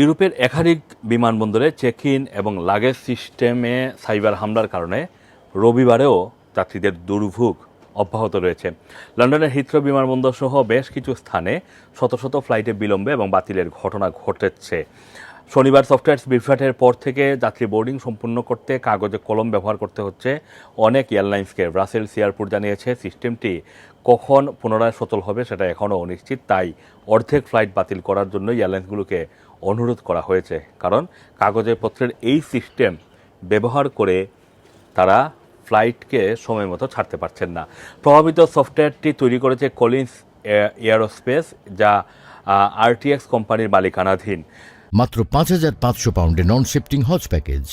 ইউরোপের একাধিক বিমানবন্দরে চেক ইন এবং লাগেজ সিস্টেমে সাইবার হামলার কারণে রবিবারেও যাত্রীদের দুর্ভোগ অব্যাহত রয়েছে। লন্ডনের হিথ্রো বিমানবন্দর সহ বেশ কিছু স্থানে শত শত ফ্লাইটে বিলম্বে এবং বাতিলের ঘটনা ঘটেছে। শনিবার সফটওয়্যার বিভ্রাটের পর থেকে যাত্রী বোর্ডিং সম্পূর্ণ করতে কাগজে কলম ব্যবহার করতে হচ্ছে। অনেক এয়ারলাইন্সকে ব্রাসেলস এয়ারপোর্ট জানিয়েছে, সিস্টেমটি কখন পুনরায় সচল হবে সেটা এখনও অনিশ্চিত, তাই অর্ধেক ফ্লাইট বাতিল করার জন্য এয়ারলাইন্সগুলোকে অনুরোধ করা হয়েছে। কারণ কাগজে পত্রের এই সিস্টেম ব্যবহার করে তারা ফ্লাইটকে সময় মতো ছাড়তে পারছেন না। প্রভাবিত সফটওয়্যারটি তৈরি করেছে কলিন্স এয়ারোস্পেস যা আরটিএক্স কোম্পানির মালিকানাধীন। মাত্র পাঁচ হাজার পাঁচশো পাউন্ডে নন শিফটিং হজ প্যাকেজ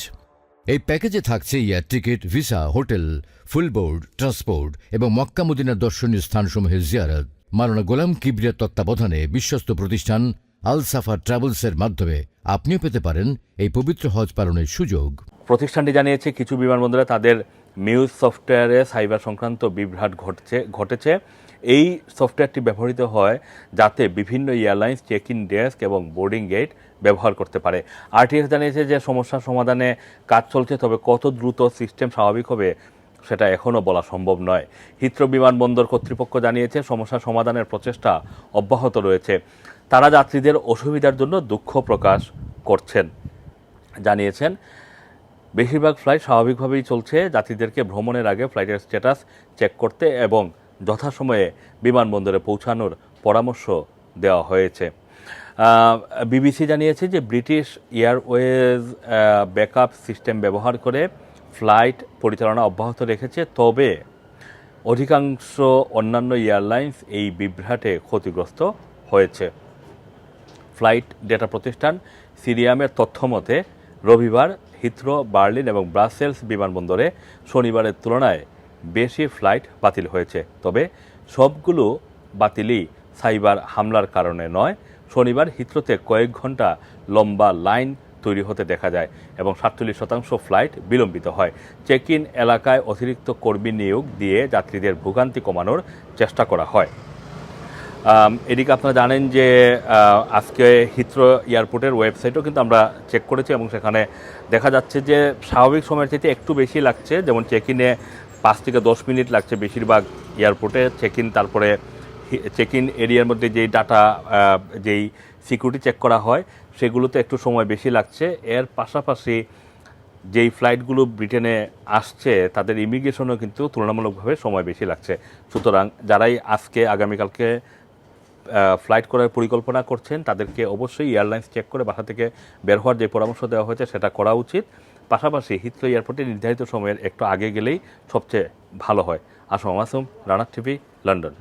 এই প্যাকেজে থাকছে air ticket, visa, hotel full board transport এবং মক্কা মদিনার দর্শনীয় স্থানসমূহের জিয়ারত। মারানা গোলাম কিবরিয়ার তত্ত্বাবধানে বিশ্বস্ত প্রতিষ্ঠান আল সাফা ট্রাভেলসের মাধ্যমে আপনিও পেতে পারেন এই পবিত্র হজ পালনের সুযোগ। প্রতিষ্ঠানটি জানিয়েছে, কিছু বিমানবন্দরে তাদের মিউজ সফটওয়্যারে সাইবার সংক্রান্ত বিভ্রাট ঘটছে, ঘটেছে। এই সফটওয়্যারটি ব্যবহৃত হয় যাতে বিভিন্ন এয়ারলাইন্স চেক ইন ডেস্ক এবং বোর্ডিং গেট ব্যবহার করতে পারে। আরটিএস জানিয়েছে যে সমস্যার সমাধানে কাজ চলছে, তবে কত দ্রুত সিস্টেম স্বাভাবিক হবে সেটা এখনও বলা সম্ভব নয়। হিত্র বিমানবন্দর কর্তৃপক্ষ জানিয়েছে সমস্যা সমাধানের প্রচেষ্টা অব্যাহত রয়েছে। তারা যাত্রীদের অসুবিধার জন্য দুঃখ প্রকাশ করছেন। জানিয়েছেন, বেশিরভাগ ফ্লাইট স্বাভাবিকভাবেই চলছে। যাত্রীদেরকে ভ্রমণের আগে ফ্লাইটের স্ট্যাটাস চেক করতে এবং যথাসময়ে বিমানবন্দরে পৌঁছানোর পরামর্শ দেওয়া হয়েছে। বিবিসি জানিয়েছে যে ব্রিটিশ এয়ারওয়েজ ব্যাকআপ সিস্টেম ব্যবহার করে ফ্লাইট পরিচালনা অব্যাহত রেখেছে। তবে অধিকাংশ অন্যান্য এয়ারলাইন্স এই বিভ্রাটে ক্ষতিগ্রস্ত হয়েছে। ফ্লাইট ডেটা প্রতিষ্ঠান সিরিয়ামের তথ্য মতে রবিবার হিথ্রো, বার্লিন এবং ব্রাসেলস বিমানবন্দরে শনিবারের তুলনায় বেশি ফ্লাইট বাতিল হয়েছে। তবে সবগুলো বাতিলই সাইবার হামলার কারণে নয়। শনিবার হিথ্রোতে কয়েক ঘণ্টা লম্বা লাইন তৈরি হতে দেখা যায় এবং সাতচল্লিশ শতাংশ ফ্লাইট বিলম্বিত হয়। চেক ইন এলাকায় অতিরিক্ত কর্মী নিয়োগ দিয়ে যাত্রীদের ভোগান্তি কমানোর চেষ্টা করা হয়। এদিকে আপনারা জানেন যে আজকে হিথ্রো এয়ারপোর্টের ওয়েবসাইটও কিন্তু আমরা চেক করেছি এবং সেখানে দেখা যাচ্ছে যে স্বাভাবিক সময়ের চাইতে একটু বেশি লাগছে। যেমন চেক ইনে পাঁচ থেকে দশ মিনিট লাগছে বেশিরভাগ এয়ারপোর্টে চেক ইন তারপরে চেক ইন এরিয়ার মধ্যে যেই ডাটা যেই সিকিউরিটি চেক করা হয়, সেগুলোতে একটু সময় বেশি লাগছে। এর পাশাপাশি যেই ফ্লাইটগুলো ব্রিটেনে আসছে, তাদের ইমিগ্রেশনও কিন্তু তুলনামূলকভাবে সময় বেশি লাগছে। সুতরাং যারাই আজকে, আগামীকালকে ফ্লাইট করার পরিকল্পনা করছেন, তাদেরকে অবশ্যই এয়ারলাইন্স চেক করে বাসা থেকে বের হওয়ার যে পরামর্শ দেওয়া হয়েছে সেটা করা উচিত। পাশাপাশি হিথ্রো এয়ারপোর্টে নির্ধারিত সময়ের একটু আগে গেলেই সবচেয়ে ভালো হয়। আসম মাসুম রানার টিভি, লন্ডন।